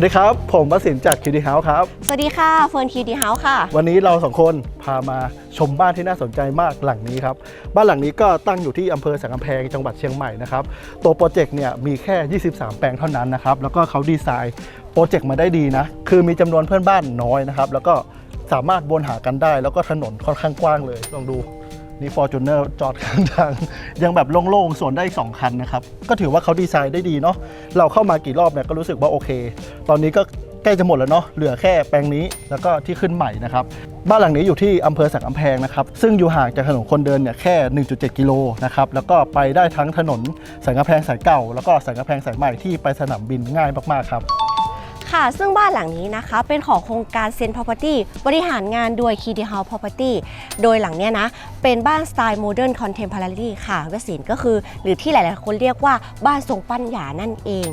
สวัสดีครับ ผมประสินจากคิวดีเฮาส์ครับ สวัสดีค่ะเฟิร์นคิวดีเฮาส์ค่ะ วันนี้เราสองคนพามาชมบ้านที่น่าสนใจมากหลังนี้ครับ บ้านหลังนี้ก็ตั้งอยู่ที่อำเภอสังกำแพงจังหวัดเชียงใหม่นะครับ ตัวโปรเจกต์เนี่ยมีแค่ 23 แปลงเท่านั้นนะครับ แล้วก็เขาดีไซน์โปรเจกต์มาได้ดีนะ คือมีจำนวนเพื่อนบ้านน้อยนะครับ แล้วก็สามารถวนหากันได้ แล้วก็ถนนค่อนข้างกว้างเลย ลองดู นี่ฟอร์จูเนอร์จอดข้างทาง ยังแบบโล่งๆ ส่วนได้อีกสองคันนะครับ ก็ถือว่าเขาดีไซน์ได้ดีเนาะเราเข้ามากี่รอบเนี่ยก็รู้สึกว่าโอเค ตอนนี้ก็ใกล้จะหมดแล้วเนาะเหลือแค่แปลงนี้แล้วก็ที่ขึ้นใหม่นะครับ บ้านหลังนี้อยู่ที่อำเภอสันกำแพงนะครับ ซึ่งอยู่ห่างจากถนนคนเดินเนี่ยแค่ 1.7 กิโลนะครับ แล้วก็ไปได้ทั้งถนนสันกำแพงสายเก่า แล้วก็สันกำแพงสายใหม่ที่ไปสนามบินง่ายมากๆครับ ค่ะ ซึ่งบ้านหลังนี้นะคะ เป็นของโครงการเซน Property บริหารงานโดยคีดีเฮาส์ Property โดยหลังเนี้ยนะ เป็นบ้านสไตล์ Modern Contemporary ค่ะวสินก็คือ หรือที่หลาย ๆ คนเรียกว่าบ้านทรงปั้นหยานั่นเอง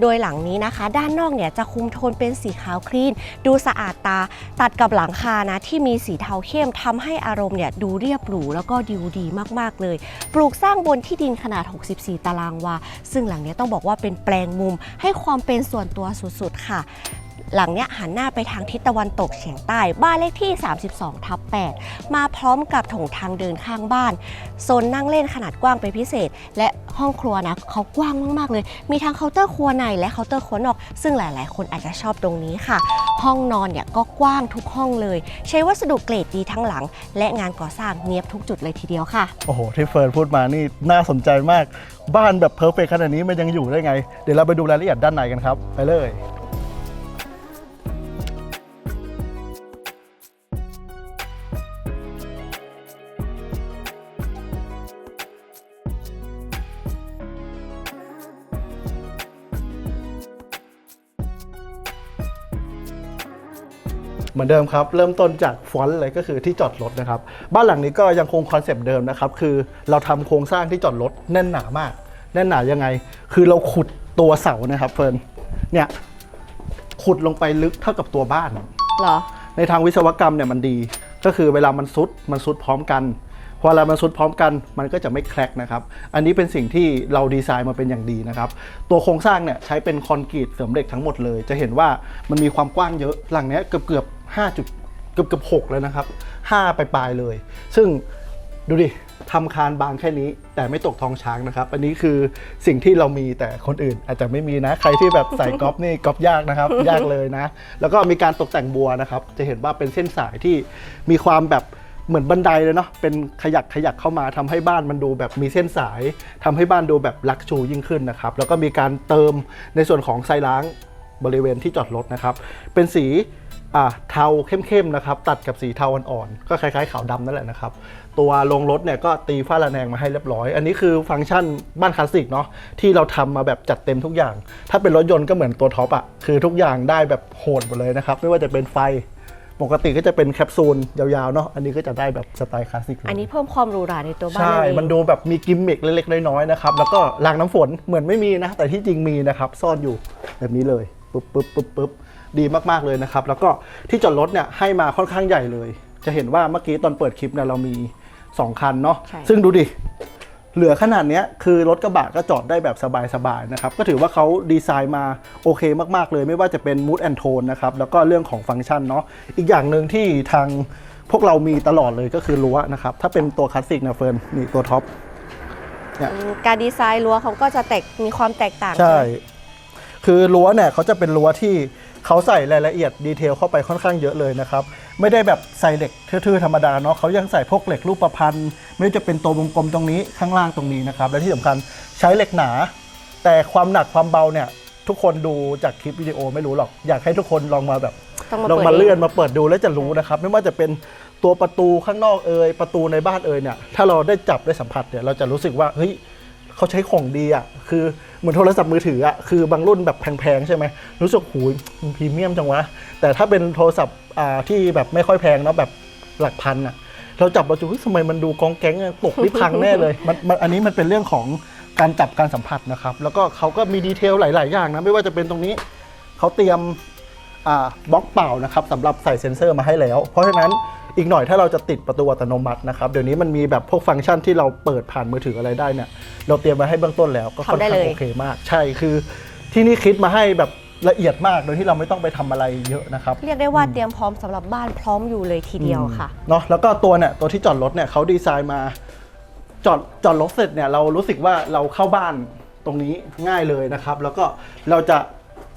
โดยหลังนี้นะคะ ด้านนอกเนี่ยจะคุมโทนเป็นสีขาวคลีน ดูสะอาดตา ตัดกับหลังคานะที่มีสีเทาเข้มทำให้อารมณ์เนี่ยดูเรียบหรูแล้วก็ดูดีมากๆเลย ปลูกสร้างบนที่ดินขนาด 64 ตารางวา ซึ่งหลังนี้ต้องบอกว่าเป็นแปลงมุมให้ความเป็นส่วนตัวสุดๆค่ะ หลังเนี้ยหันหน้าไปทางทิศตะวันตกเฉียงใต้ บ้านเลขที่ 32 ทับ 8 มาพร้อมกับถงทางเดินข้างบ้าน โซนนั่งเล่นขนาดกว้างเป็นพิเศษ และห้องครัวนะเขากว้างมากๆเลย มีทั้งเคาน์เตอร์ครัวในและเคาน์เตอร์ครัวนอก ซึ่งหลาย ๆ คนอาจจะชอบตรงนี้ค่ะ ห้องนอนเนี่ยก็กว้างทุกห้องเลย ใช้วัสดุเกรดดีทั้งหลัง และงานก่อสร้างเนียบทุกจุดเลยทีเดียวค่ะ โอ้โห ที่เฟิร์นพูดมานี่น่าสนใจมาก บ้านแบบเพอร์เฟกขนาดนี้มันยังอยู่ได้ไง เดี๋ยวเราไปดูรายละเอียดด้านในกันครับ ไปเลย เหมือนเดิมครับ เริ่มต้นจากฟอนต์เลยก็คือที่จอดรถนะครับ บ้านหลังนี้ก็ยังคงคอนเซปต์เดิมนะครับ คือเราทำโครงสร้างที่จอดรถแน่นหนามาก แน่นหนายังไง คือเราขุดตัวเสานะครับเฟิร์นเนี่ยขุดลงไปลึกเท่ากับตัวบ้าน เหรอ ในทางวิศวกรรมเนี่ยมันดี ก็คือเวลามันซุดมันซุดพร้อมกันพอเวลามันซุดพร้อมกันมันก็จะไม่แครกนะครับ อันนี้เป็นสิ่งที่เราดีไซน์มาเป็นอย่างดีนะครับ ตัวโครงสร้างเนี่ยใช้เป็นคอนกรีตเสริมเหล็กทั้งหมดเลย จะเห็นว่ามันมีความกว้างเยอะ หลังเนี้ยเกือบเกือบ ห้าจุดเกือบเกือบหกเลยนะครับห้าปลายเลย ซึ่งดูดิทำคานบางแค่นี้ แต่ไม่ตกทองช้างนะครับ อันนี้คือสิ่งที่เรามีแต่คนอื่น อาจจะไม่มีนะ ใครที่แบบใส่ก๊อปนี่ก๊อปยากนะครับ ยากเลยนะ แล้วก็มีการตกแต่งบัวนะครับ จะเห็นว่าเป็นเส้นสายที่มีความแบบเหมือนบันไดเลยเนาะ เป็นขยักขยักเข้ามาทำให้บ้านมันดูแบบมีเส้นสายทำให้บ้านดูแบบลักชูยิ่งขึ้นนะครับ แล้วก็มีการเติมในส่วนของไซล้างบริเวณที่จอดรถนะครับ เป็นสี เทาเข้มๆนะครับตัดกับสีเทาอ่อนๆก็คล้ายๆขาวดำนั่นแหละนะครับ ตัวลงรถเนี่ยก็ตีฝ้าระแนงมาให้เรียบร้อย อันนี้คือฟังก์ชันบ้านคลาสสิกเนาะที่เราทำมาแบบจัดเต็มทุกอย่าง ถ้าเป็นรถยนต์ก็เหมือนตัวท็อปอะคือทุกอย่างได้แบบโหดหมดเลยนะครับ ไม่ว่าจะเป็นไฟปกติก็จะเป็นแคปซูลยาวๆเนาะ อันนี้ก็จะได้แบบสไตล์คลาสสิกเลยอันนี้เพิ่มความหรูหราในตัวบ้านใช่เลยมันดูแบบมีกิมมิคเล็กๆน้อยๆนะครับ แล้วก็รางน้ำฝนเหมือนไม่มีนะ แต่ที่จริงมีนะครับ ซ่อนอยู่แบบนี้เลย ปึ๊บปึ๊บปึ๊บปึ๊บ ดีมากๆเลยนะครับ แล้วก็ที่จอดรถเนี่ยให้มาค่อนข้างใหญ่เลย จะเห็นว่าเมื่อกี้ตอนเปิดคลิปเนี่ยเรามี 2 คันเนาะใช่ซึ่งดูดิ เหลือขนาดเนี้ยคือรถกระบะก็จอดได้แบบสบายๆนะครับ ก็ถือว่าเขาดีไซน์มาโอเคมากๆเลย ไม่ว่าจะเป็น mood and tone นะครับ แล้วก็เรื่องของฟังก์ชันเนาะอีกอย่างหนึ่งที่ทางพวกเรามีตลอดเลยก็คือรั้วนะครับ ถ้าเป็นตัวคลาสสิกนะเฟิร์นนี่ตัวท็อปอืมการดีไซน์รั้วเขาก็จะแตกมีความแตกต่างใช่ คือรั้วเนี่ยเขาจะเป็นรั้วที่ เขาใส่รายละเอียดดีเทลเข้าไปค่อนข้างเยอะเลยนะครับ ไม่ได้แบบใส่เหล็กทื่อๆธรรมดาเนาะเขายังใส่พวกเหล็กรูปประพันธ์ ไม่ว่าจะเป็นตัววงกลมตรงนี้ข้างล่างตรงนี้นะครับ และที่สำคัญใช้เหล็กหนา แต่ความหนักความเบาเนี่ยทุกคนดูจากคลิปวิดีโอไม่รู้หรอก อยากให้ทุกคนลองมาแบบต้องมาลองเปิดมาเอเลื่องนมาเปิดดูแล้วจะรู้นะครับ ไม่ว่าจะเป็นตัวประตูข้างนอกเอ่ยประตูในบ้านเอ่ยเนี่ยถ้าเราได้จับได้สัมผัสเนี่ยเราจะรู้สึกว่าเฮ้ย เขาใช้ของดีอะคือเหมือนโทรศัพท์มือถืออะคือบางรุ่นแบบแพงๆใช่ไหมรู้สึกหูยมันพรีเมียมจังวะแต่ถ้าเป็นโทรศัพท์อ่าที่แบบไม่ค่อยแพงเนาะแบบหลักพันอะเราจับเราจะเฮ้ยทำไมมันดูกองแก๊งอะตกที่พังแน่เลยมันมันอันนี้มันเป็นเรื่องของการจับการสัมผัสนะครับ แล้วก็เขาก็มีดีเทลหลาย ๆ อย่างนะไม่ว่าจะเป็นตรงนี้เขาเตรียมอ่าบล็อกเปล่านะครับสำหรับใส่เซ็นเซอร์มาให้แล้ว เพราะฉะนั้น อีกหน่อยถ้าเราจะติดประตูอัตโนมัตินะครับเดี๋ยวนี้มันมีแบบพวกฟังก์ชันที่เราเปิดผ่านมือถืออะไรได้เนี่ยเราเตรียมมาให้เบื้องต้นแล้วก็ค่อนทำได้ข้างเลยโอเคมาก ใช่คือที่นี่คิดมาให้แบบละเอียดมากโดยที่เราไม่ต้องไปทำอะไรเยอะนะครับ เรียกได้ว่าเตรียมพร้อมสำหรับบ้านพร้อมอยู่เลยทีเดียวค่ะเนาะแล้วก็ตัวเนี่ยตัวที่จอดรถเนี่ยเขาดีไซน์มาจอดจอดรถเสร็จเนี่ยเรารู้สึกว่าเราเข้าบ้านตรงนี้ง่ายเลยนะครับ แล้วก็เราจะ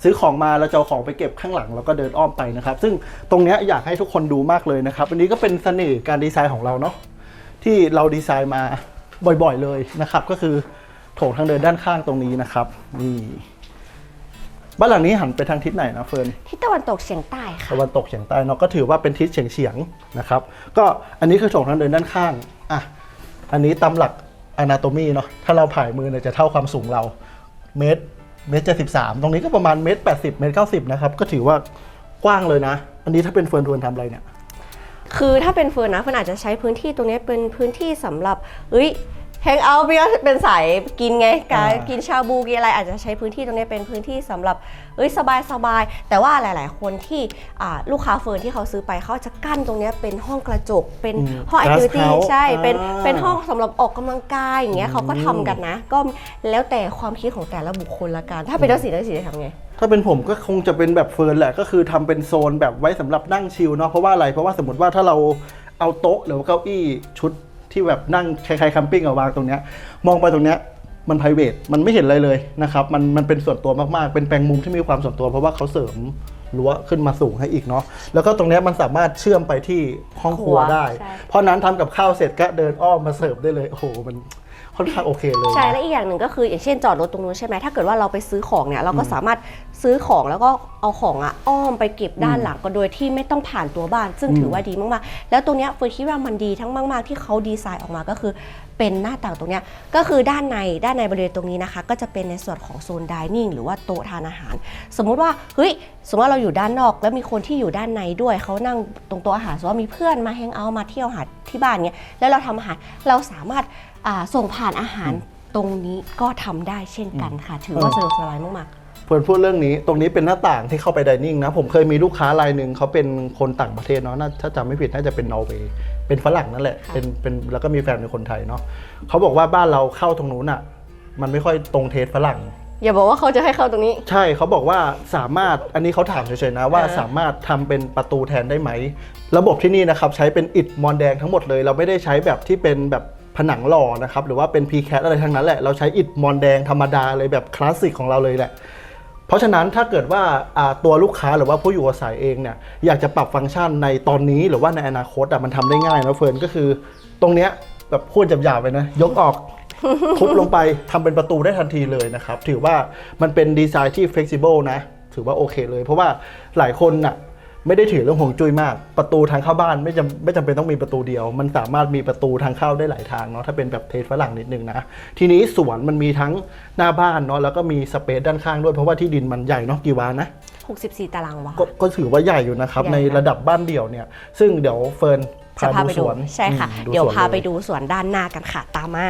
ซื้อของมาเราจะเอาของไปเก็บข้างหลังแล้วก็เดินอ้อมไปนะครับ ซึ่งตรงเนี้ยอยากให้ทุกคนดูมากเลยนะครับอันนี้ก็เป็นเสน่ห์การดีไซน์ของเราเนาะที่เราดีไซน์มาบ่อยๆเลยนะครับ ก็คือโถงทางเดินด้านข้างตรงนี้นะครับ นี่บ้านหลังนี้หันไปทางทิศไหนนะเฟิร์นที่ตะวันตกเฉียงใต้ค่ะตะวันตกเฉียงใต้เนาะก็ถือว่าเป็นทิศเฉียงเฉียงๆนะครับ ก็อันนี้คือโถงทางเดินด้านข้างอะอันนี้ตามหลัก anatomy เนาะถ้าเราผายมือเนี่ยจะเท่าความสูงเราเมตร เมตรเจ็ดสิบสามตรงนี้ก็ประมาณเมตรแปดสิบเมตรเก้าสิบนะครับ ก็ถือว่ากว้างเลยนะ อันนี้ถ้าเป็นเฟิร์นทวนทำอะไรเนี่ย คือถ้าเป็นเฟิร์นนะเฟิร์นอาจจะใช้พื้นที่ตรงนี้เป็นพื้นที่สำหรับเอ้ย แฮงเอาท์พี่ก็เป็นสายกินไงการอ่ากินชาบูกินอะไรอาจจะใช้พื้นที่ตรงนี้เป็นพื้นที่สำหรับเอ้ยสบายสบายแต่ว่าหลาย ๆ คนที่อ่าลูกค้าเฟิร์นที่เขาซื้อไปเขาจะกั้นตรงนี้เป็นห้องกระจกเป็นห้องแอคทิวิตี้ House ใช่เป็นอ่า เป็นห้องสำหรับออกกำลังกายอย่างเงี้ยเขาก็ทำกันนะ ก็แล้วแต่ความคิดของแต่ละบุคคลละกันถ้าเป็นนักสีนักสีจะทำไง ถ้าเป็นผมก็คงจะเป็นแบบเฟิร์นแหละ ก็คือทำเป็นโซนแบบไว้สำหรับนั่งชิลเนาะเพราะว่าอะไรเพราะว่าสมมติว่าถ้าเราเอาโต๊ะหรือว่าเก้าอี้ชุด ที่แบบนั่งคล้ายๆแคัมปิ้งเอาวางตรงเนี้ยมองไปตรงเนี้ยมัน p r i v a t มันไม่เห็นอะไรเลยนะครับ มันมันเป็นส่วนตัวมากๆ เป็นแปลงมุมที่มีความส่วนตัว เพราะว่าเขาเสริมรั้วขึ้นมาสูงให้อีกเนาะ แล้วก็ตรงเนี้ยมันสามารถเชื่อมไปที่ห้องครัวครัวได้ใช่เพราะนั้นทำกับข้าวเสร็จก็เดินอ้อมมาเสิร์ฟได้เลย โอ้โห มันค่อนข้างโอเคเลย ใช่นะและอีกอย่างหนึ่งก็คืออย่างเช่นจอดรถตรงนู้นใช่ไหมถ้าเกิดว่าเราไปซื้อของเนี่ยเราก็สามารถ ซื้อของแล้วก็เอาของอะอ้อมไปเก็บด้านหลังก็โดยที่ไม่ต้องผ่านตัวบ้าน ซึ่งถือว่าดีมากๆ แล้วตรงเนี้ยเฟิร์นคิดว่ามันดีทั้งมากๆ ที่เขาดีไซน์ออกมาก็คือเป็นหน้าต่างตรงเนี้ยก็คือด้านในด้านในบริเวณตรงนี้นะคะ ก็จะเป็นในส่วนของโซนดิเนิ่งหรือว่าโต๊ะทานอาหาร สมมุติว่าเฮ้ยสมมติว่าเราอยู่ด้านนอก แล้วมีคนที่อยู่ด้านในด้วยเขานั่งตรงโต๊ะอาหารสมมติว่ามีเพื่อนมาแฮงเอาท์มาเที่ยวหาที่บ้านเนี้ยแล้วเราทำอาหารเราสามารถอ่าส่งผ่านอาหารตรงนี้ก็ทำได้เช่นกันค่ะ ถือว่าสะดวกสบายมากเฟิร์นพูดเรื่องนี้ ตรงนี้เป็นหน้าต่างที่เข้าไปดิเนิ่งนะ ผมเคยมีลูกค้ารายหนึ่งเขาเป็นคนต่างประเทศเนาะน่าถ้าจำไม่ผิดน่าจะเป็นนอร์เวย์ เป็นฝรั่งนั่นแหละ ค่ะ เป็นเป็นแล้วก็มีแฟนเป็นคนไทยเนาะเขาบอกว่าบ้านเราเข้าตรงนู้นอะ มันไม่ค่อยตรงเทสฝรั่งๆอย่าบอกว่าเขาจะให้เข้าตรงนี้ ใช่เขาบอกว่าสามารถอันนี้เขาถามเฉยๆนะว่าอ่า สามารถทำเป็นประตูแทนได้ไหม ระบบที่นี่นะครับใช้เป็นอิฐมอนแดงทั้งหมดเลย เราไม่ได้ใช้แบบที่เป็นแบบผนังหล่อนะครับหรือว่าเป็น p c a t อะไรทั้งนั้นแหละเราใช้อิฐมอนแดงธรรมดาเลยแบบคลาสสิกของเราเลยแหละ เพราะฉะนั้นถ้าเกิดว่าอ่าตัวลูกค้าหรือว่าผู้อยู่อาศัยเองเนี่ยอยากจะปรับฟังก์ชันในตอนนี้หรือว่าในอนาคตอะมันทำได้ง่ายนะเฟิร์นก็คือ ตรงเนี้ยแบบพูดหยาบๆไปนะยกออกทุบลงไปทำเป็นประตูได้ทันทีเลยนะครับ ถือว่ามันเป็นดีไซน์ที่ flexible นะ ถือว่าโอเคเลย เพราะว่าหลายคนน่ะ ไม่ได้ถือเรื่องห่วงจุ้ยมาก ประตูทางเข้าบ้านไม่จำไม่จำเป็นต้องมีประตูเดียว มันสามารถมีประตูทางเข้าได้หลายทางเนาะถ้าเป็นแบบเทสฝรั่งนิดนึงนะ ทีนี้สวนมันมีทั้งหน้าบ้านเนาะแล้วก็มีสเปซด้านข้างด้วยเพราะว่าที่ดินมันใหญ่เนาะกี่วานะ64 ตารางวา ก็ก็ถือว่าใหญ่อยู่นะครับใหญ่ในนะระดับบ้านเดี่ยวเนี่ย ซึ่งเดี๋ยวเฟิร์นจะพาพาดูไปสดูวนใช่ค่ะอืมเดี๋ยวสนพาไปลดูสวนด้านหน้ากันค่ะตามมา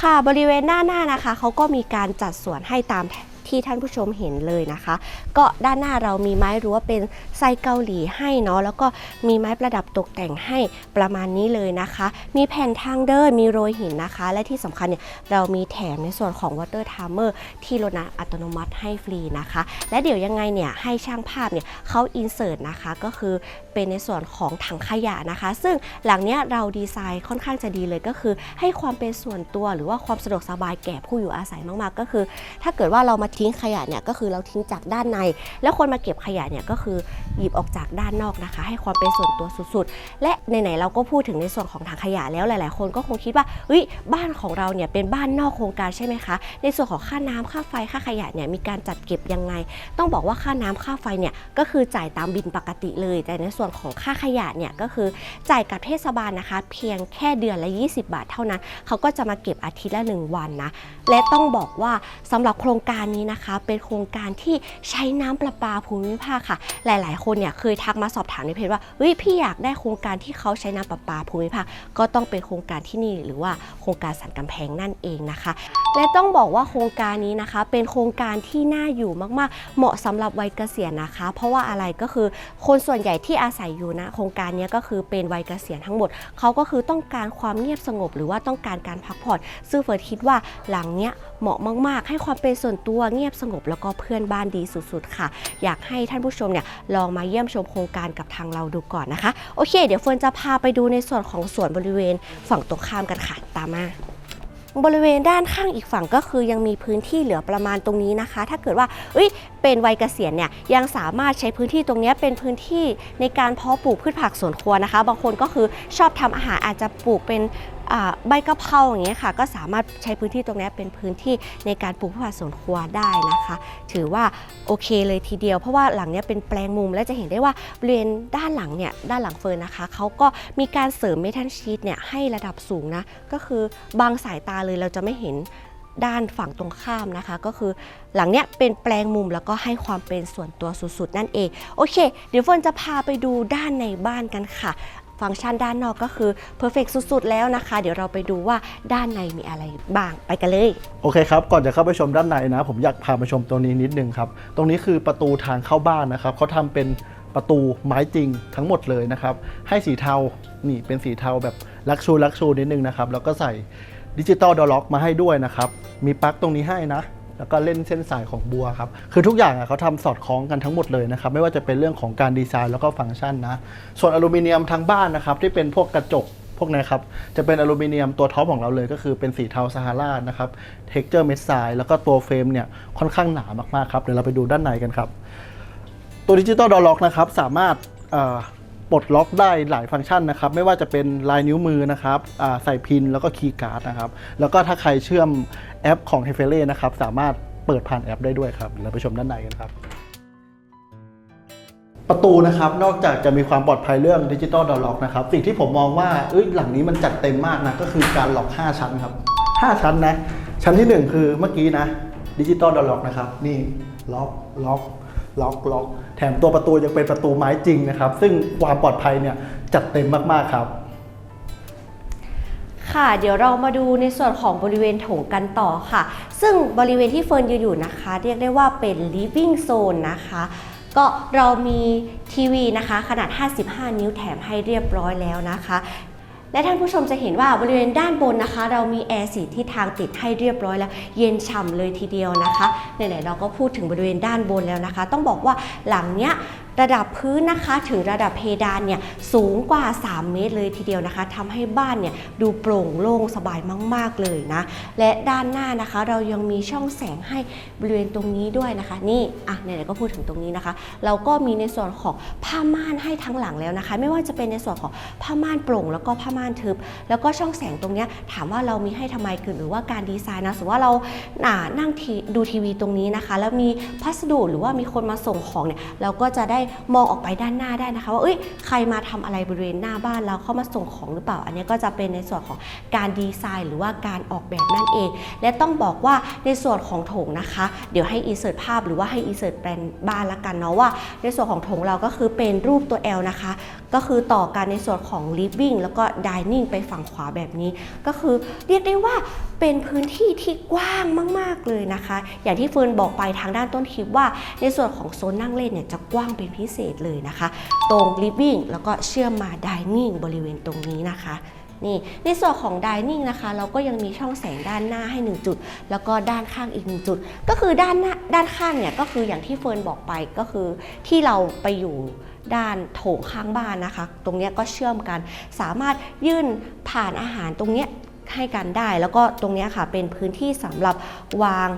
ค่ะบริเวณหน้าหน้านะคะเขาก็มีการจัดสวนให้ตาม ที่ท่านผู้ชมเห็นเลยนะคะ ก็ด้านหน้าเรามีไม้รั้วเป็นไซเกาหลีให้เนาะแล้วก็มีไม้ประดับตกแต่งให้ประมาณนี้เลยนะคะ มีแผ่นทางเดินมีโรยหินนะคะ และที่สำคัญเนี่ยเรามีแถมในส่วนของ Water Timer ที่รถน้ำอัตโนมัติให้ฟรีนะคะ และเดี๋ยวยังไงเนี่ยให้ช่างภาพเนี่ยเขาอินเสิร์ตนะคะก็คือเป็นในส่วนของถังขยะนะคะ ซึ่งหลังเนี้ยเราดีไซน์ค่อนข้างจะดีเลยก็คือ ให้ความเป็นส่วนตัวหรือว่าความสะดวกสบายแก่ผู้อยู่อาศัยมากๆ ก็คือ ถ้าเกิดว่าเรามาทิ้งขยะเนี่ยก็คือเราทิ้งจากด้านใน แล้วคนมาเก็บขยะเนี่ยก็คือหยิบออกจากด้านนอกนะคะ ให้ความเป็นส่วนตัวสุดๆ และไหนๆเราก็พูดถึงในส่วนของถังขยะแล้วหลายๆ คนก็คงคิดว่าเฮ้ยบ้านของเราเนี่ยเป็นบ้านนอกโครงการใช่ไหมคะ ในส่วนของค่าน้ำค่าไฟค่าขยะเนี่ยมีการจัดเก็บยังไง ต้องบอกว่าค่าน้ำค่าไฟเนี่ยก็คือจ่ายตามบินปกติเลย แต่ในส่วนของค่าขยะเนี่ยก็คือจ่ายกับเทศบาลนะคะ เพียงแค่เดือนละ 20 บาทเท่านั้น เขาก็จะมาเก็บอาทิตย์ละ 1 วันนะและต้องบอกว่าสำหรับโครงการนี้นะคะ เป็นโครงการที่ใช้น้ำประปาภูมิภาคค่ะ หลาย ๆ คนเนี่ยเคยทักมาสอบถามในเพจว่าเฮ้ยพี่อยากได้โครงการที่เขาใช้น้ำประปาภูมิภาค ก็ต้องเป็นโครงการที่นี่หรือว่าโครงการสันกำแพงนั่นเองนะคะ และต้องบอกว่าโครงการนี้นะคะ เป็นโครงการที่น่าอยู่มาก ๆ เหมาะสำหรับวัยเกษียณนะคะ เพราะว่าอะไรก็คือคนส่วนใหญ่ที่อาศัยอยู่นะโครงการนี้ก็คือเป็นวัยเกษียณทั้งหมดเขาก็คือต้องการความเงียบสงบ หรือว่าต้องการการพักผ่อนซึ่งเฟิร์นคิดว่าหลังเนี้ย เหมาะมาก ๆ ให้ความเป็นส่วนตัวเงียบสงบแล้วก็เพื่อนบ้านดีสุด ๆ ค่ะ อยากให้ท่านผู้ชมเนี่ยลองมาเยี่ยมชมโครงการกับทางเราดูก่อนนะคะ โอเค เดี๋ยวเฟิร์นจะพาไปดูในส่วนของสวนบริเวณฝั่งตรงข้ามกันค่ะ ตามมาบริเวณด้านข้างอีกฝั่งก็คือยังมีพื้นที่เหลือประมาณตรงนี้นะคะ ถ้าเกิดว่าเอ้ยเป็นวัยเกษียณเนี่ยยังสามารถใช้พื้นที่ตรงนี้เป็นพื้นที่ในการเพาะปลูกพืชผักสวนครัวนะคะ บางคนก็คือชอบทำอาหารอาจจะปลูกเป็น ใบกะเพราอย่างเงี้ยค่ะ ก็สามารถใช้พื้นที่ตรงนี้เป็นพื้นที่ในการปลูกผักสวนครัวได้นะคะ ถือว่าโอเคเลยทีเดียว เพราะว่าหลังเนี้ยเป็นแปลงมุมและจะเห็นได้ว่าบริเวณด้านหลังเนี่ยด้านหลังเฟิร์นนะคะเขาก็มีการเสริมเมทัลชีตเนี่ยให้ระดับสูงนะก็คือบางสายตาเลยเราจะไม่เห็นด้านฝั่งตรงข้ามนะคะ ก็คือหลังเนี้ยเป็นแปลงมุมแล้วก็ให้ความเป็นส่วนตัวสุดๆ นั่นเอง โอเค เดี๋ยวเฟิร์นจะพาไปดูด้านในบ้านกันค่ะ ฟังก์ชันด้านนอกก็คือเพอร์เฟกสุดๆ แล้วนะคะ เดี๋ยวเราไปดูว่าด้านในมีอะไรบ้างไปกันเลย โอเคครับ ก่อนจะเข้าไปชมด้านในนะ ผมอยากพาไปชมตรงนี้นิดนึงครับ ตรงนี้คือประตูทางเข้าบ้านนะครับเขาทำเป็นประตูไม้จริงทั้งหมดเลยนะครับ ให้สีเทา นี่เป็นสีเทาแบบลักชูลักชูนิดนึงนะครับ แล้วก็ใส่ดิจิตอลดอล็อกมาให้ด้วยนะครับ มีปลั๊กตรงนี้ให้นะ แล้วก็เล่นเส้นสายของบัวครับ คือทุกอย่างอะเขาทำสอดคล้องกันทั้งหมดเลยนะครับ ไม่ว่าจะเป็นเรื่องของการดีไซน์แล้วก็ฟังก์ชันนะ ส่วนอลูมิเนียมทางบ้านนะครับที่เป็นพวกกระจกพวกนี้ครับ จะเป็นอลูมิเนียมตัวท็อปของเราเลยก็คือเป็นสีเทาซาฮารานะครับเท็กเจอร์เม็ดทรายแล้วก็ตัวเฟรมเนี่ยค่อนข้างหนามากๆครับ เดี๋ยวเราไปดูด้านในกันครับ ตัวดิจิตอลดอล็อกนะครับสามารถ ปลดล็อกได้หลายฟังก์ชันนะครับ ไม่ว่าจะเป็นลายนิ้วมือนะครับใส่พินแล้วก็คีย์การ์ดนะครับ แล้วก็ถ้าใครเชื่อมแอปของ h e f e l e นะครับ สามารถเปิดผ่านแอปได้ด้วยครับเดี๋ยวเราไปชมด้านในกันครับ ประตูนะครับนอกจากจะมีความปลอดภัยเรื่องดิจิตอลดอล็อกนะครับ สิ่งที่ผมมองว่าเอ้ยหลังนี้มันจัดเต็มมากนะก็คือการล็อก 5 ชั้นครับ 5 ชั้นนะ ชั้นที่ 1 คือเมื่อกี้นะดิจิตอลดอล็อกนะครับ นี่ล็อกล็อกล็อกล็อก แถมตัวประตูยังเป็นประตูไม้จริงนะครับ ซึ่งความปลอดภัยเนี่ยจัดเต็มมากๆครับ ค่ะ เดี๋ยวเรามาดูในส่วนของบริเวณโถงกันต่อค่ะ ซึ่งบริเวณที่เฟิร์นยืนอยู่นะคะ เรียกได้ว่าเป็น living zone นะคะก็เรามีทีวีนะคะ ขนาด 55 นิ้วแถมให้เรียบร้อยแล้วนะคะ และท่านผู้ชมจะเห็นว่าบริเวณด้านบนนะคะ เรามีแอร์สีที่ทางติดให้เรียบร้อยแล้ว เย็นฉ่ำเลยทีเดียวนะคะไหนๆเราก็พูดถึงบริเวณด้านบนแล้วนะคะ ต้องบอกว่าหลังเนี้ย ระดับพื้นนะคะถึงระดับเพดานเนี่ยสูงกว่า 3 เมตรเลยทีเดียวนะคะทำให้บ้านเนี่ยดูโปร่งโล่งสบายมาก ๆเลยนะและด้านหน้านะคะเรายังมีช่องแสงให้บริเวณตรงนี้ด้วยนะคะ นี่อะไหนๆก็พูดถึงตรงนี้นะคะ เราก็มีในส่วนของผ้าม่านให้ทั้งหลังแล้วนะคะ ไม่ว่าจะเป็นในส่วนของผ้าม่านโปร่ง แล้วก็ผ้าม่านทึบ แล้วก็ช่องแสงตรงนี้ถามว่าเรามีให้ทำไมคือหรือว่าการดีไซน์นะสมมติว่าเราอ่านั่งดูทีวีตรงนี้นะคะ แล้วมีพัสดุหรือว่ามีคนมาส่งของเนี่ยเราก็จะได้มองออกไปด้านหน้าได้นะคะว่าเอ้ยใครมาทำอะไรบริเวณหน้าบ้านเราเข้ามาส่งของหรือเปล่า อันนี้ก็จะเป็นในส่วนของการดีไซน์ หรือว่าการออกแบบนั่นเอง และต้องบอกว่าในส่วนของโถงนะคะ เดี๋ยวให้อินเสิร์ตภาพหรือว่าให้อินเสิร์ตแปลนบ้านละกันเนาะว่า ในส่วนของโถงเราก็คือเป็นรูปตัว L นะคะ ก็คือต่อกันในส่วนของ living แล้วก็ dining ไปฝั่งขวาแบบนี้ ก็คือเรียกได้ว่าเป็นพื้นที่ที่กว้างมาก ๆ เลยนะคะ อย่างที่เฟิร์นบอกไปทางด้านต้นคลิปว่า ในส่วนของโซนนั่งเล่นเนี่ยจะกว้างเป็นพิเศษเลยนะคะ ตรง living แล้วก็เชื่อมมา dining บริเวณตรงนี้นะคะนี่ในส่วนของ dining นะคะ เราก็ยังมีช่องแสงด้านหน้าให้ 1 จุด แล้วก็ด้านข้างอีก 1 จุด ก็คือด้านหน้าด้านข้างเนี่ยก็คืออย่างที่เฟิร์นบอกไปก็คือที่เราไปอยู่ ด้านโถงข้างบ้านนะคะ ตรงนี้ก็เชื่อมกัน สามารถยื่นผ่านอาหารตรงนี้ให้กันได้ แล้วก็ตรงนี้ค่ะเป็นพื้นที่สำหรับวาง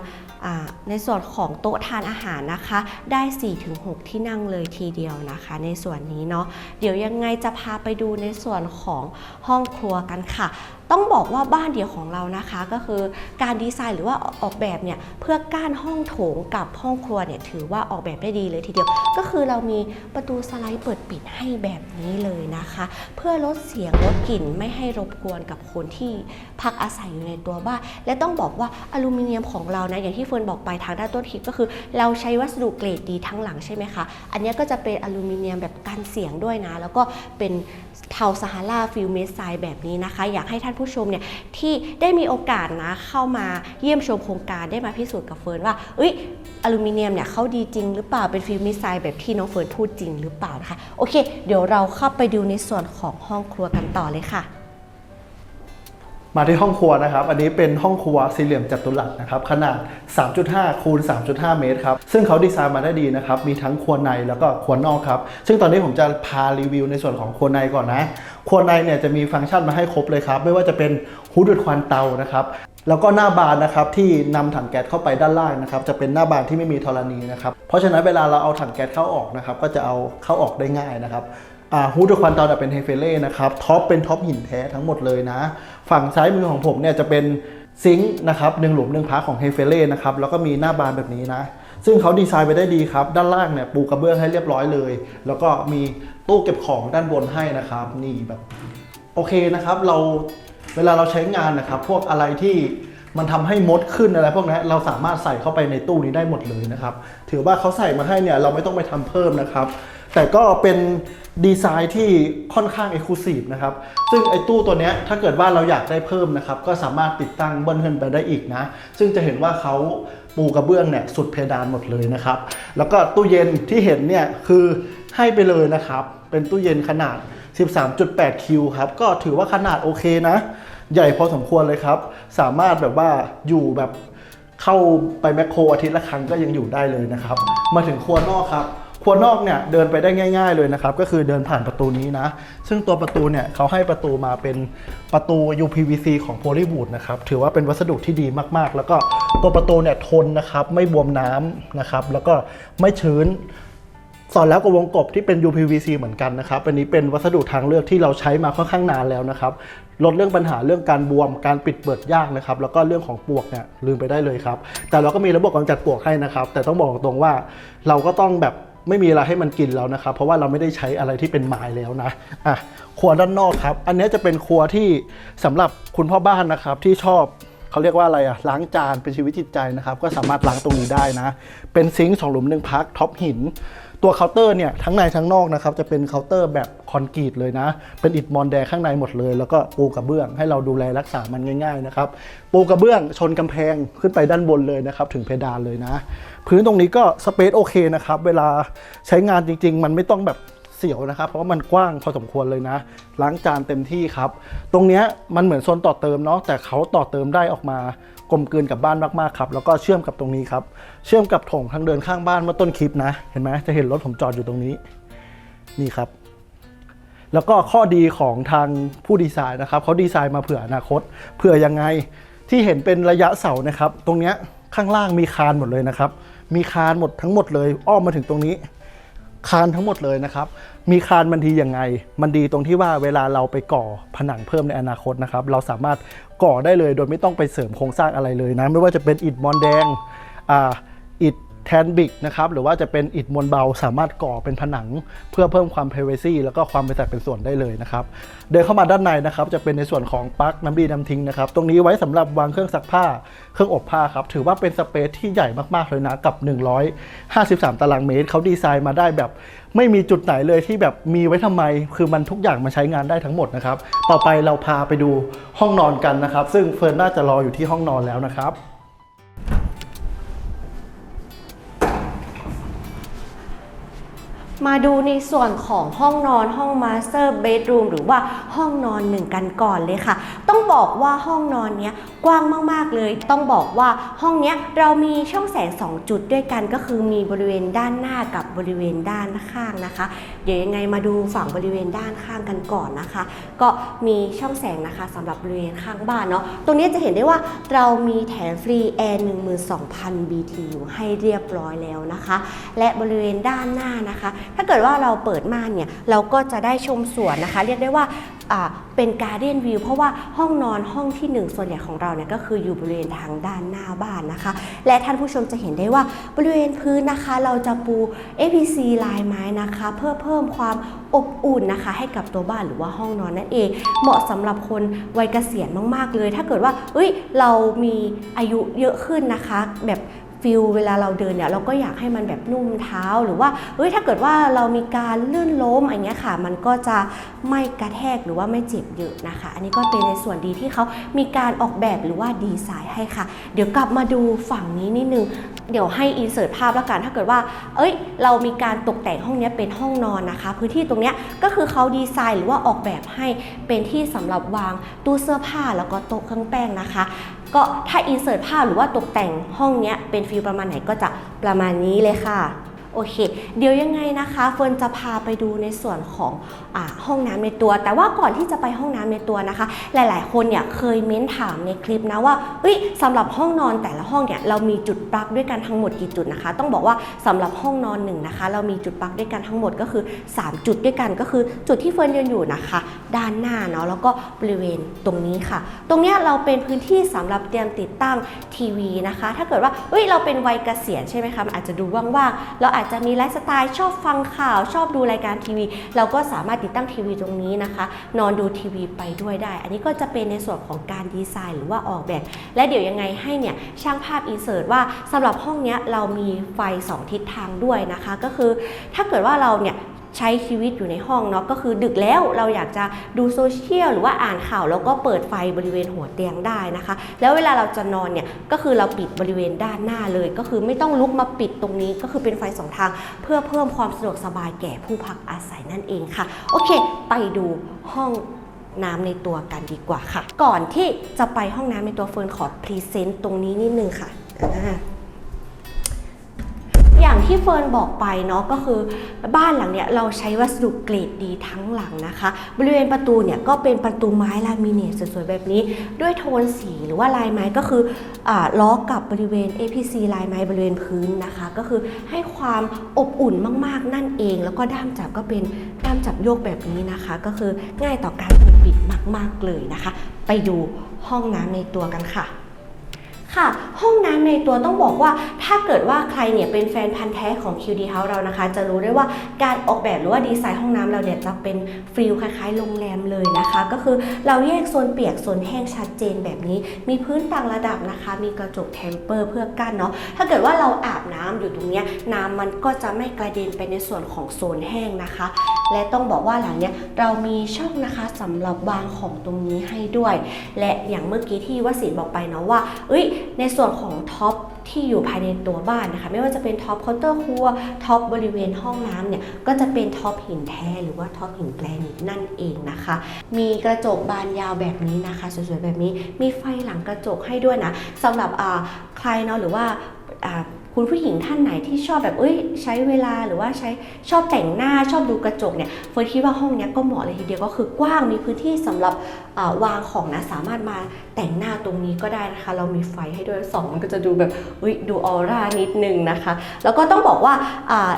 ในส่วนของโต๊ะทานอาหารนะคะ ได้ 4-6 ที่นั่งเลยทีเดียวนะคะ ในส่วนนี้เนาะเดี๋ยวยังไงจะพาไปดูในส่วนของห้องครัวกันค่ะ ต้องบอกว่าบ้านเดี่ยวของเรานะคะ ก็คือการดีไซน์หรือว่าออกแบบเนี่ยเพื่อก้านห้องโถงกับห้องครัวเนี่ยถือว่าออกแบบได้ดีเลยทีเดียว ก็คือเรามีประตูสไลด์เปิดปิดให้แบบนี้เลยนะคะ เพื่อลดเสียงลดกลิ่นไม่ให้รบกวนกับคนที่พักอาศัยอยู่ในตัวบ้าน และต้องบอกว่าอลูมิเนียมของเรานะอย่างที่เฟิร์นบอกไปทางด้านต้นคลิปก็คือ เราใช้วัสดุเกรดดีทั้งหลังใช่ไหมคะอันนี้ก็จะเป็นอลูมิเนียมแบบกันเสียงด้วยนะ แล้วก็เป็นเทาซาฮาราฟิลเมสไซแบบนี้นะคะ อยากให้ท่านผูู้้ชมเนี่ยที่ได้มีโอกาสนะเข้ามาเยี่ยมชมโครงการได้มาพิสูจน์กับเฟิร์นว่าเอ้ยอลูมิเนียมเนี่ยเขาดีจริงหรือเปล่าเป็นฟิล์มสไซแบบที่น้องเฟิร์นพูดจริงหรือเปล่านะคะโอเค เดี๋ยวเราเข้าไปดูในส่วนของห้องครัวกันต่อเลยค่ะ มาที่ห้องครัวนะครับ อันนี้เป็นห้องครัวสี่เหลี่ยมจัตุรัสนะครับ ขนาด 3.5 คูณ 3.5 เมตรครับ ซึ่งเขาดีไซน์มาได้ดีนะครับ มีทั้งครัวในแล้วก็ครัวนอกครับ ซึ่งตอนนี้ผมจะพารีวิวในส่วนของครัวในก่อนนะ ครัวในเนี่ยจะมีฟังก์ชันมาให้ครบเลยครับ ไม่ว่าจะเป็นฮูดดูดควันเตานะครับแล้วก็หน้าบานนะครับที่นำถังแก๊สเข้าไปด้านล่างนะครับจะเป็นหน้าบานที่ไม่มีธรณีนะครับเพราะฉะนั้นเวลาเราเอาถังแก๊สเข้าออกนะครับก็จะเอาเข้าออกได้ง่ายนะครับ ฮูดควันตาเนี่ยเป็นเฮเฟเล่นะครับท็อปเป็นท็อปหินแท้ทั้งหมดเลยนะ ฝั่งซ้ายมือของผมเนี่ยจะเป็นซิงค์นะครับหนึ่งหลุมหนึ่งพักของเฮเฟเล่นะครับแล้วก็มีหน้าบานแบบนี้นะซึ่งเขาดีไซน์ไปได้ดีครับ ด้านล่างเนี่ยปูกระเบื้องให้เรียบร้อยเลย แล้วก็มีตู้เก็บของด้านบนให้นะครับ นี่แบบ โอเคนะครับ เราเวลาเราใช้งานนะครับ พวกอะไรที่ มันทำให้มดขึ้นอะไรพวกนี้เราสามารถใส่เข้าไปในตู้นี้ได้หมดเลยนะครับ ถือว่าเขาใส่มาให้เนี่ยเราไม่ต้องไปทำเพิ่มนะครับ แต่ก็เป็นดีไซน์ที่ค่อนข้างเอกลูซีฟนะครับ ซึ่งไอ้ตู้ตัวนี้ถ้าเกิดว่าเราอยากได้เพิ่มนะครับ ก็สามารถติดตั้งเบิ้ลขึ้นไปได้อีกนะ ซึ่งจะเห็นว่าเขาปูกระเบื้องเนี่ยสุดเพดานหมดเลยนะครับ แล้วก็ตู้เย็นที่เห็นเนี่ยคือให้ไปเลยนะครับ เป็นตู้เย็นขนาด 13.8 คิวครับ ก็ถือว่าขนาดโอเคนะ ใหญ่พอสมควรเลยครับ สามารถแบบว่าอยู่แบบเข้าไปแมคโครอาทิตย์ละครั้งก็ยังอยู่ได้เลยนะครับ มาถึงครัวนอกครับ ครัวนอกเนี่ยเดินไปได้ง่าย ๆเลยนะครับ ก็คือเดินผ่านประตูนี้นะ ซึ่งตัวประตูเนี่ยเขาให้ประตูมาเป็นประตู UPVC ของ p o l y w o o d นะครับ ถือว่าเป็นวัสดุที่ดีมากๆ แล้วก็ตัวประตูเนี่ยทนนะครับ ไม่บวมน้ำนะครับ แล้วก็ไม่ชื้นสอนแล้วกับวงกบที่เป็น UPVC เหมือนกันนะครับ อันนี้เป็นวัสดุทางเลือกที่เราใช้มาค่อนข้างนานแล้วนะครับ ลดเรื่องปัญหาเรื่องการบวมการปิดเปิดยากนะครับ แล้วก็เรื่องของปลวกเนี่ยลืมไปได้เลยครับ แต่เราก็มีระบบกำจัดปลวกให้นะครับ แต่ต้องบอกตรงว่าเราก็ต้องแบบไม่มีอะไรให้มันกินแล้วนะครับ เพราะว่าเราไม่ได้ใช้อะไรที่เป็นไม้แล้วนะอะครัวด้านนอกครับ อันนี้จะเป็นครัวที่สำหรับคุณพ่อบ้านนะครับที่ชอบเขาเรียกว่าอะไรอะล้างจานเป็นชีวิตจิตใจนะครับ ก็สามารถล้างตรงนี้ได้นะ เป็นซิงค์สองหลุมหนึ่งพักท็อปหิน ตัวเคาน์เตอร์เนี่ยทั้งในทั้งนอกนะครับจะเป็นเคาน์เตอร์แบบคอนกรีตเลยนะ เป็นอิฐมอนแดงข้างในหมดเลย แล้วก็ปูกระเบื้องให้เราดูแลรักษามันง่ายๆนะครับปูกระเบื้องชนกำแพงขึ้นไปด้านบนเลยนะครับถึงเพดานเลยนะ พื้นตรงนี้ก็สเปซโอเคนะครับเวลาใช้งานจริง ๆ มันไม่ต้องแบบ เสียวนะครับ เพราะว่ามันกว้างพอสมควรเลยนะ ล้างจานเต็มที่ครับ ตรงเนี้ยมันเหมือนโซนต่อเติมเนาะแต่เขาต่อเติมได้ออกมากลมกลืนกับบ้านมากๆครับแล้วก็เชื่อมกับตรงนี้ครับ เชื่อมกับโถงทางเดินข้างบ้านเมื่อต้นคลิปนะ เห็นไหมจะเห็นรถผมจอดอยู่ตรงนี้ นี่ครับ แล้วก็ข้อดีของทางผู้ดีไซน์นะครับเขาดีไซน์มาเผื่ออนาคตเผื่อยังไงที่เห็นเป็นระยะเสานะครับ ตรงเนี้ยข้างล่างมีคานหมดเลยนะครับ มีคานหมดทั้งหมดเลย อ้อมมาถึงตรงนี้ คานทั้งหมดเลยนะครับ มีคานมันดียังไง มันดีตรงที่ว่าเวลาเราไปก่อผนังเพิ่มในอนาคตนะครับ เราสามารถก่อได้เลยโดยไม่ต้องไปเสริมโครงสร้างอะไรเลยนะ ไม่ว่าจะเป็นอิฐมอนแดง อ่า แทนบิกนะครับหรือว่าจะเป็นอิฐมวลเบาสามารถก่อเป็นผนัง เพื่อเพิ่มความ p r i เวซีแล้วก็ความเป็นสัดเป็นส่วนได้เลยนะครับเดินเข้ามาด้านในนะครับจะเป็นในส่วนของปลั๊กน้ำดีน้ำทิ้งนะครับตรงนี้ไว้สำหรับวางเครื่องซักผ้าเครื่องอบผ้าครับถือว่าเป็นสเปซที่ใหญ่มากๆเลยนะกับ 153 ตารางเมตรเขาดีไซน์มาได้แบบ ไม่มีจุดไหนเลยที่แบบมีไว้ทำไม คือมันทุกอย่างมาใช้งานได้ทั้งหมดนะครับต่อไปเราพาไปดูห้องนอนกันนะครับซึ่งเฟิร์นน่าจะรออยู่ที่ห้องนอนแล้วนะครับ มาดูในส่วนของห้องนอนห้องมาสเตอร์เบดรูมหรือว่าห้องนอนหนึ่งกันก่อนเลยค่ะ ต้องบอกว่าห้องนอนเนี้ยกว้างมาก ๆ เลย ต้องบอกว่าห้องเนี้ยเรามีช่องแสง 2 จุดด้วยกันก็คือมีบริเวณด้านหน้ากับบริเวณด้านข้างนะคะ เดี๋ยวยังไงมาดูฝั่งบริเวณด้านข้างกันก่อนนะคะ ก็มีช่องแสงนะคะสำหรับบริเวณข้างบ้านเนาะตรงนี้จะเห็นได้ว่าเรามีแถมฟรีแอร์12,000 BTU ให้เรียบร้อยแล้วนะคะ และบริเวณด้านหน้านะคะถ้าเกิดว่าเราเปิดม่านเนี่ยเราก็จะได้ชมสวนนะคะ เรียกได้ว่าเป็นการเดียนวิวเพราะว่าห้องนอนห้องที่หนึ่งส่วนใหญ่ของเราเนี่ยก็คืออยู่บริเวณทางด้านหน้าบ้านนะคะ และท่านผู้ชมจะเห็นได้ว่าบริเวณพื้นนะคะ เราจะปู APC ลายไม้นะคะ เพื่อเพิ่มความอบอุ่นนะคะ ให้กับตัวบ้านหรือว่าห้องนอนนั่นเอง เหมาะสำหรับคนวัยเกษียณมากๆเลย ถ้าเกิดว่าเอ้ยเรามีอายุเยอะขึ้นนะคะ แบบ ฟิลเวลาเราเดินเนี่ยเราก็อยากให้มันแบบนุ่มเท้าหรือว่าเอ้ยถ้าเกิดว่าเรามีการลื่นล้มอย่างเงี้ยค่ะ มันก็จะไม่กระแทกหรือว่าไม่เจ็บเยอะนะคะ อันนี้ก็เป็นในส่วนดีที่เขามีการออกแบบหรือว่าดีไซน์ให้ค่ะ เดี๋ยวกลับมาดูฝั่งนี้นิดนึงเดี๋ยวให้อินเสิร์ตภาพแล้วกันถ้าเกิดว่า เอ้ย เรามีการตกแต่งห้องนี้เป็นห้องนอนนะคะ พื้นที่ตรงเนี้ยก็คือเขาดีไซน์หรือว่าออกแบบให้เป็นที่สำหรับวางตู้เสื้อผ้าแล้วก็โต๊ะเครื่องแป้งนะคะ ก็ถ้าอินเสิร์ตภาพหรือว่าตกแต่งห้องเนี้ยเป็นฟิลประมาณไหนก็จะประมาณนี้เลยค่ะ โอเค เดี๋ยวยังไงนะคะเฟิร์นจะพาไปดูในส่วนของอห้องน้ำในตัว แต่ว่าก่อนที่จะไปห้องน้ำในตัวนะคะ หลาย ๆ คนเนี่ยเคยเม้นถามในคลิปนะว่าเฮ้ยสำหรับห้องนอนแต่ละห้องเนี่ยเรามีจุดปลั๊กด้วยกันทั้งหมดกี่จุดนะคะ ต้องบอกว่าสำหรับห้องนอนหนึ่งนะคะ เรามีจุดปลั๊กด้วยกันทั้งหมดก็คือ 3 จุดด้วยกันก็คือจุดที่เฟิร์นยืนอยู่นะคะ ด้านหน้าเนาะแล้วก็บริเวณตรงนี้ค่ะ ตรงเนี้ยเราเป็นพื้นที่สำหรับเตรียมติดตั้งทีวีนะคะ ถ้าเกิดว่าเฮ้ยเราเป็นวัยเกษียณใช่ไหมคะมันอาจจะดูว่างๆเราอาจจะมีไลฟ์สไตล์ชอบฟังข่าว ชอบดูรายการทีวี เราก็สามารถติดตั้งทีวีตรงนี้นะคะ นอนดูทีวีไปด้วยได้ อันนี้ก็จะเป็นในส่วนของการดีไซน์หรือว่าออกแบบ และเดี๋ยวยังไงให้เนี่ยช่างภาพอินเสิร์ตว่าสำหรับห้องนี้เรามีไฟ 2 ทิศทางด้วยนะคะ ก็คือถ้าเกิดว่าเราเนี่ย ใช้ชีวิตอยู่ในห้องเนาะก็คือดึกแล้วเราอยากจะดูโซเชียลหรือว่าอ่านข่าวแล้วก็เปิดไฟบริเวณหัวเตียงได้นะคะ แล้วเวลาเราจะนอนเนี่ยก็คือเราปิดบริเวณด้านหน้าเลย ก็คือไม่ต้องลุกมาปิดตรงนี้ก็คือเป็นไฟสองทาง เพื่อเพิ่มความสะดวกสบายแก่ผู้พักอาศัยนั่นเองค่ะ โอเค ไปดูห้องน้ำในตัวกันดีกว่าค่ะ ก่อนที่จะไปห้องน้ำในตัวเฟิร์นขอพรีเซนต์ตรงนี้นิดนึงค่ะ อย่างที่เฟิร์นบอกไปเนาะก็คือบ้านหลังเนี้ยเราใช้วัสดุเกรดดีทั้งหลังนะคะ บริเวณประตูเนี่ยก็เป็นประตูไม้ลามิเนตสวยๆแบบนี้ ด้วยโทนสีหรือว่าลายไม้ก็คืออาล้อกับบริเวณ APC ลายไม้บริเวณพื้นนะคะ ก็คือให้ความอบอุ่นมากๆนั่นเอง แล้วก็ด้ามจับก็เป็นด้ามจับโยกแบบนี้นะคะ ก็คือง่ายต่อการเปิดปิดมาก ๆเลยนะคะ ไปดูห้องน้ำในตัวกันค่ะ ค่ะ ห้องน้ำในตัวต้องบอกว่าถ้าเกิดว่าใครเนี่ยเป็นแฟนพันธ์แท้ของ QD House เรานะคะ จะรู้ได้ว่าการออกแบบหรือว่าดีไซน์ห้องน้ำเราเนี่ยจะเป็นฟิลคล้ายๆโรงแรมเลยนะคะ ก็คือเราแยกโซนเปียกโซนแห้งชัดเจนแบบนี้ มีพื้นต่างระดับนะคะ มีกระจกเทมเปอร์เพื่อกั้นเนาะถ้าเกิดว่าเราอาบน้ำอยู่ตรงเนี้ยน้ำมันก็จะไม่กระเด็นไปในส่วนของโซนแห้งนะคะ และต้องบอกว่าหลังเนี้ยเรามีช่องนะคะสำหรับวางของตรงนี้ให้ด้วย และอย่างเมื่อกี้ที่วสินบอกไปเนาะว่าเอ้ยในส่วนของท็อปที่อยู่ภายในตัวบ้านนะคะ ไม่ว่าจะเป็นท็อปเคาน์เตอร์ครัวท็อปบริเวณห้องน้ำเนี่ยก็จะเป็นท็อปหินแท้หรือว่าท็อปหินแกรนิตนั่นเองนะคะ มีกระจกบานยาวแบบนี้นะคะ สวยๆแบบนี้มีไฟหลังกระจกให้ด้วยนะสำหรับใครเนาะหรือว่าคุณผู้หญิงท่านไหนที่ชอบแบบเอ้ยใช้เวลาหรือว่าใช้ชอบแต่งหน้าชอบดูกระจกเนี่ยเฟิร์นคิดว่าห้องนี้ก็เหมาะเลยทีเดียวก็คือกว้างมีพื้นที่สำหรับวางของนะสามารถมาแต่งหน้าตรงนี้ก็ได้นะคะ เรามีไฟให้ด้วยสองมันก็จะดูแบบเอ้ยดูออร่านิดนึงนะคะ แล้วก็ต้องบอกว่า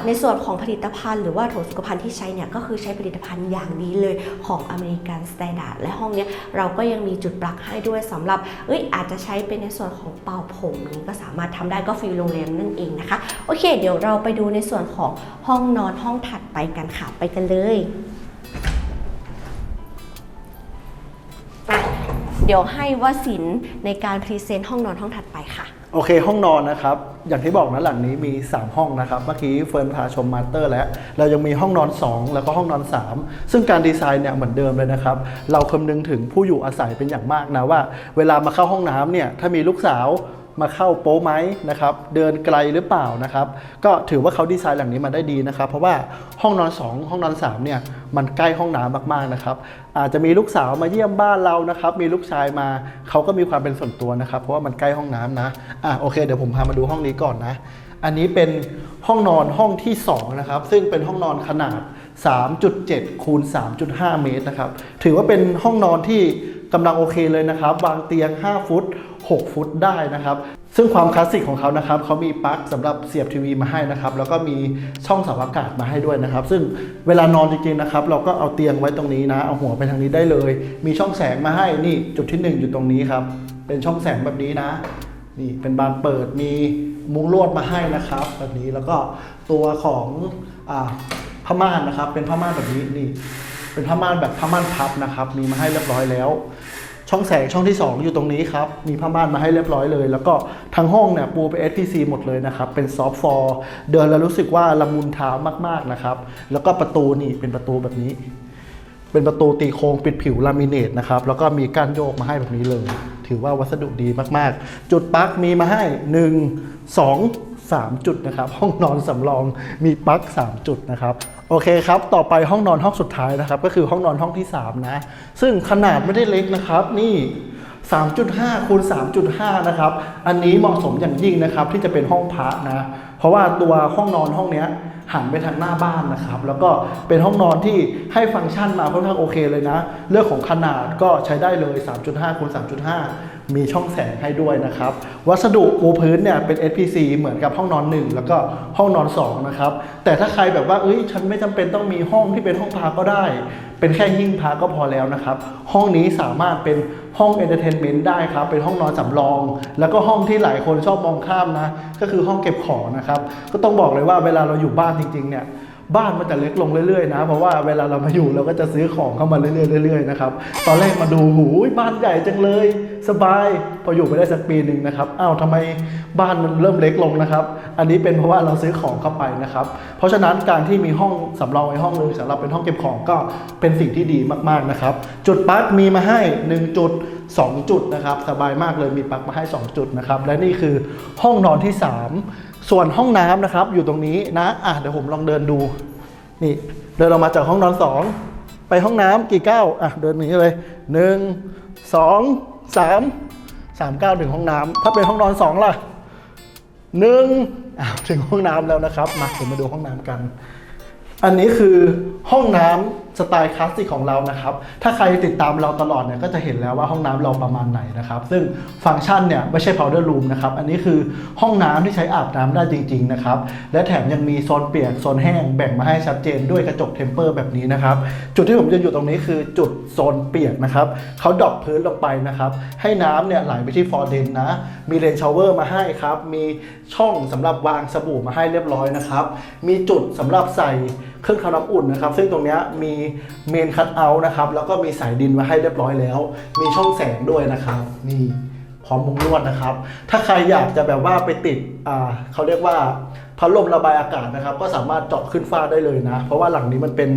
ในส่วนของผลิตภัณฑ์หรือว่าโถสุขภัณฑ์ที่ใช้เนี่ยก็คือใช้ผลิตภัณฑ์อย่างดีเลยของอเมริกันสแตนดาร์ดและห้องเนี้ยเราก็ยังมีจุดปลั๊กให้ด้วยสำหรับเอ้ยอาจจะใช้เป็นในส่วนของเป่าผมนี้ก็สามารถทำได้ก็ฟิลโรงแรมนั่นเองนะคะโอเค เดี๋ยวเราไปดูในส่วนของห้องนอนห้องถัดไปกันค่ะไปกันเลย เดี๋ยวให้วสินในการพรีเซนต์ห้องนอนห้องถัดไปค่ะ โอเค ห้องนอนนะครับ อย่างที่บอกนะหลังนี้มี 3 ห้องนะครับ เมื่อกี้เฟิร์นพาชมมาสเตอร์ แล้ว เรายังมีห้องนอน 2 แล้วก็ห้องนอน 3 ซึ่งการดีไซน์เนี่ยเหมือนเดิมเลยนะครับ เราคำนึงถึงผู้อยู่อาศัยเป็นอย่างมากนะว่า เวลามาเข้าห้องน้ำเนี่ยถ้ามีลูกสาว มาเข้าโป๊ะไหมนะครับเดินไกลหรือเปล่านะครับก็ถือว่าเขาดีไซน์หลังนี้มาได้ดีนะครับ เพราะว่าห้องนอน 2 ห้องนอน 3 เนี่ยมันใกล้ห้องน้ำมากๆนะครับอาจจะมีลูกสาวมาเยี่ยมบ้านเรานะครับมีลูกชายมาเขาก็มีความเป็นส่วนตัวนะครับ เพราะว่ามันใกล้ห้องน้ำนะอะโอเคเดี๋ยวผมพามาดูห้องนี้ก่อนนะอันนี้เป็นห้องนอนห้องที่2นะครับซึ่งเป็นห้องนอนขนาด 3.7 คูณ 3.5 เมตรนะครับถือว่าเป็นห้องนอนที่กำลังโอเคเลยนะครับ วางเตียง 5 ฟุต 6 ฟุตได้นะครับ ซึ่งความคลาสสิกของเขานะครับเขามีปลั๊กสำหรับเสียบทีวีมาให้นะครับ แล้วก็มีช่องเสาอากาศมาให้ด้วยนะครับ ซึ่งเวลานอนจริงๆนะครับ เราก็เอาเตียงไว้ตรงนี้นะ เอาหัวไปทางนี้ได้เลย มีช่องแสงมาให้นี่จุดที่หนึ่งอยู่ตรงนี้ครับเป็นช่องแสงแบบนี้นะ นี่เป็นบานเปิดมีมุ้งลวดมาให้นะครับ แบบนี้แล้วก็ตัวของอาผ้าม่านนะครับ เป็นผ้าม่านแบบนี้นี่เป็นผ้าม่านแบบผ้าม่านพับนะครับ มีมาให้เรียบร้อยแล้ว ช่องแสงช่องที่ 2 อยู่ตรงนี้ครับ มีผ้าม่านมาให้เรียบร้อยเลย แล้วก็ทั้งห้องเนี่ยปูเป็น SPC หมดเลยนะครับ เป็นซอฟต์ฟอร์เดินแล้วรู้สึกว่าละมุนเท้ามากๆนะครับ แล้วก็ประตูนี่เป็นประตูแบบนี้ เป็นประตูตีโครงปิดผิวลามิเนตนะครับ แล้วก็มีก้านโยกมาให้แบบนี้เลย ถือว่าวัสดุดีมากๆ จุดปลั๊กมีมาให้ 1 2 3 จุดนะครับ ห้องนอนสำรองมีปลั๊ก3 จุดนะครับโอเคครับ ต่อไปห้องนอนห้องสุดท้ายนะครับ ก็คือห้องนอนห้องที่ 3 นะ ซึ่งขนาดไม่ได้เล็กนะครับ นี่ 3.5คูณ3.5 นะครับ อันนี้เหมาะสมอย่างยิ่งนะครับ ที่จะเป็นห้องพระนะ เพราะว่าตัวห้องนอนห้องเนี้ยหันไปทางหน้าบ้านนะครับ แล้วก็เป็นห้องนอนที่ให้ฟังก์ชันมาค่อนข้างโอเคเลยนะ เรื่องของขนาดก็ใช้ได้เลย 3.5คูณ3.5 มีช่องแสงให้ด้วยนะครับ วัสดุปูพื้นเนี่ยเป็น SPC เหมือนกับห้องนอน 1 แล้วก็ห้องนอน 2 นะครับ แต่ถ้าใครแบบว่าเอ้ยฉันไม่จำเป็นต้องมีห้องที่เป็นห้องพาก็ได้ เป็นแค่หิ้งพาก็พอแล้วนะครับ ห้องนี้สามารถเป็นห้องเอนเตอร์เทนเมนต์ได้ครับ เป็นห้องนอนสำรอง แล้วก็ห้องที่หลายคนชอบมองข้ามนะ ก็คือห้องเก็บของนะครับ ก็ต้องบอกเลยว่าเวลาเราอยู่บ้านจริงๆเนี่ย บ้านมันจะเล็กลงเรื่อยๆนะ เพราะว่าเวลาเรามาอยู่เราก็จะซื้อของเข้ามาเรื่อยๆๆนะครับ ตอนแรกมาดูหูยบ้านใหญ่จังเลย สบาย พออยู่ไปได้สักปีหนึ่งนะครับ อ้าวทำไมบ้านมันเริ่มเล็กลงนะครับ อันนี้เป็นเพราะว่าเราซื้อของเข้าไปนะครับ เพราะฉะนั้นการที่มีห้องสำรองไว้ห้องนึงสำหรับเป็นห้องเก็บของก็เป็นสิ่งที่ดีมากๆนะครับ จุดปลั๊กมีมาให้ 1 จุด 2 จุดนะครับ สบายมากเลยมีปลั๊กมาให้ 2 จุดนะครับ และนี่คือห้องนอนที่ 3 ส่วนห้องน้ำนะครับอยู่ตรงนี้นะอะเดี๋ยวผมลองเดินดู นี่ เดินออกมาจากห้องนอนสองไปห้องน้ำกี่ก้าวอะเดินหนีเลยหนึ่งสองสามสามก้าวถึงห้องน้ำถ้าเป็นห้องนอนสองล่ะหนึ่งอ้าวถึงห้องน้ำแล้วนะครับมาเดี๋ยวมาดูห้องน้ำกัน อันนี้คือห้องน้ำ สไตล์คลาสสิกของเรานะครับ ถ้าใครติดตามเราตลอดเนี่ยก็จะเห็นแล้วว่าห้องน้ำเราประมาณไหนนะครับ ซึ่งฟังก์ชันเนี่ยไม่ใช่ powder room นะครับ อันนี้คือห้องน้ำที่ใช้อาบน้ำได้จริง ๆ นะครับ และแถมยังมีโซนเปียกโซนแห้งแบ่งมาให้ชัดเจนด้วยกระจกเทมเปอร์แบบนี้นะครับ จุดที่ผมจะอยู่ตรงนี้คือจุดโซนเปียกนะครับเขาดรอปพื้นลงไปนะครับ ให้น้ำเนี่ยไหลไปที่ฟอร์เดนนะ มีเลนชาวเวอร์มาให้ครับ มีช่องสำหรับวางสบู่มาให้เรียบร้อยนะครับ มีจุดสำหรับใส่ เครื่องทำน้ำอุ่นนะครับ ซึ่งตรงนี้มีเมนคัตเอาท์นะครับ แล้วก็มีสายดินมาให้เรียบร้อยแล้ว มีช่องแสงด้วยนะครับ นี่พร้อมมุงลวดนะครับ ถ้าใครอยากจะแบบว่าไปติด อ่าเขาเรียกว่า พัดลมระบายอากาศนะครับ ก็สามารถเจาะขึ้นฟ้าได้เลยนะ เพราะว่าหลังนี้มันเป็น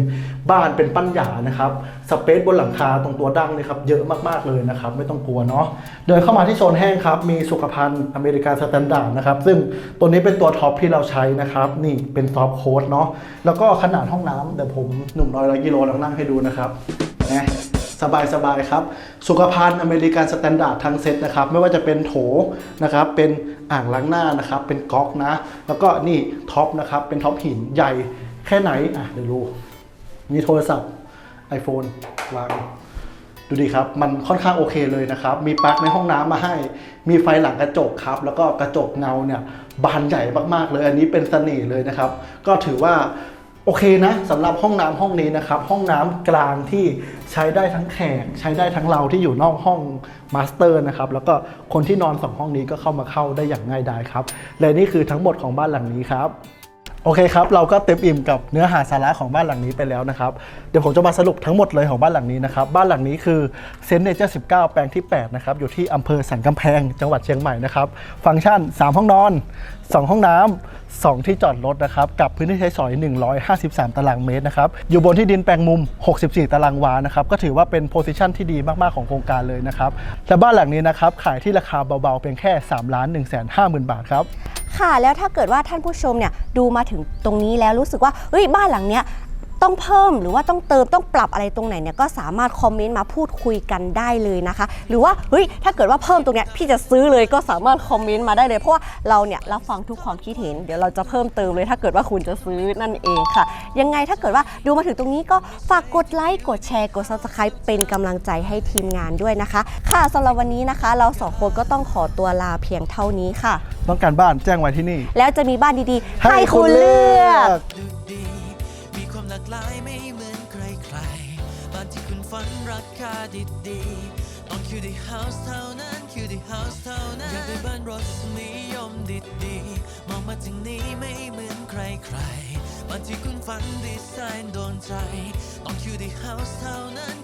บ้านเป็นปั้นหยานะครับสเปซบนหลังคาตรงตัวดั้งนะครับเยอะมากๆเลยนะครับ ไม่ต้องกลัวเนาะเดินเข้ามาที่โซนแห้งครับมีสุขภัณฑ์อเมริกันสแตนดาร์ดนะครับซึ่งตัวนี้เป็นตัวท็อปที่เราใช้นะครับนี่เป็นซอฟโค้ดเนาะแล้วก็ขนาดห้องน้ำเดี๋ยวผมหนุ่มน้อยร้อยกิโลลองนั่งให้ดูนะครับนะ สบายสบายๆครับ สุขภัณฑ์อเมริกันสแตนดาร์ดทั้งเซตนะครับ ไม่ว่าจะเป็นโถนะครับ เป็นอ่างล้างหน้านะครับ เป็นก๊อกนะ แล้วก็นี่ท็อปนะครับ เป็นท็อปหินใหญ่แค่ไหน อะเดี๋ยวดูมีโทรศัพท์ iPhone วางดูดีครับ มันค่อนข้างโอเคเลยนะครับ มีปลั๊กในห้องน้ำมาให้ มีไฟหลังกระจกครับ แล้วก็กระจกเงาเนี่ยบานใหญ่มากๆเลย อันนี้เป็นเสน่ห์เลยนะครับ ก็ถือว่า โอเคนะสำหรับห้องน้ำห้องนี้นะครับ ห้องน้ำกลางที่ใช้ได้ทั้งแขกใช้ได้ทั้งเราที่อยู่นอกห้องมาสเตอร์นะครับแล้วก็คนที่นอนสองห้องนี้ก็เข้ามาเข้าได้อย่างง่ายดายครับ และนี่คือทั้งหมดของบ้านหลังนี้ครับโอเคครับ เราก็เต็มอิ่มกับเนื้อหาสาระของบ้านหลังนี้ไปแล้วนะครับ เดี๋ยวผมจะมาสรุปทั้งหมดเลยของบ้านหลังนี้นะครับ บ้านหลังนี้คือเซนเนเจอร์19 แปลงที่ 8 นะครับ อยู่ที่อำเภอสันกำแพง จังหวัดเชียงใหม่นะครับ ฟังก์ชัน 3 ห้องนอน 2 ห้องน้ำ 2 ที่จอดรถนะครับกับพื้นที่ใช้สอย 153 ตารางเมตรนะครับอยู่บนที่ดินแปลงมุม 64 ตารางวานะครับก็ถือว่าเป็นโพซิชันที่ดีมากๆของโครงการเลยนะครับและบ้านหลังนี้นะครับขายที่ราคาเบาๆเพียงแค่3ล้าน1 5 0 0 0 0 บาทครับค่ะแล้วถ้าเกิดว่าท่านผู้ชมเนี่ยดูมาถึงตรงนี้แล้วรู้สึกว่าเฮ้ยบ้านหลังเนี้ย ต้องเพิ่มหรือว่าต้องเติมต้องปรับอะไรตรงไหนเนี่ยก็สามารถคอมเมนต์มาพูดคุยกันได้เลยนะคะ หรือว่าเฮ้ยถ้าเกิดว่าเพิ่มตรงเนี้ยพี่จะซื้อเลยก็สามารถคอมเมนต์มาได้เลยเพราะว่าเราเนี่ยรับฟังทุกความคิดเห็นเดี๋ยวเราจะเพิ่มเติมเลยถ้าเกิดว่าคุณจะซื้อนั่นเองค่ะ ยังไงถ้าเกิดว่าดูมาถึงตรงนี้ก็ฝากกดไลค์กดแชร์กด subscribe เป็นกำลังใจให้ทีมงานด้วยนะคะ ค่ะสำหรับวันนี้นะคะ เราสองคนก็ต้องขอตัวลาเพียงเท่านี้ค่ะ ต้องการบ้านแจ้งไว้ที่นี่ แล้วจะมีบ้านดีๆ ให้คุณเลือกดูดีมีความ หลากหลายไม่เหมือนใครใครบ้านที่คุณฝันราคาดีดีต้องคิวดีเฮาส์เท่านั้นคิวดีเฮาส์เท่านั้น อยากได้บ้านรสนิยมดีดีมองมาทางนี้ไม่เหมือนใครใครบ้านที่คุณฝันดีไซน์โดนใจต้องคิวดีเฮาส์เท่านั้น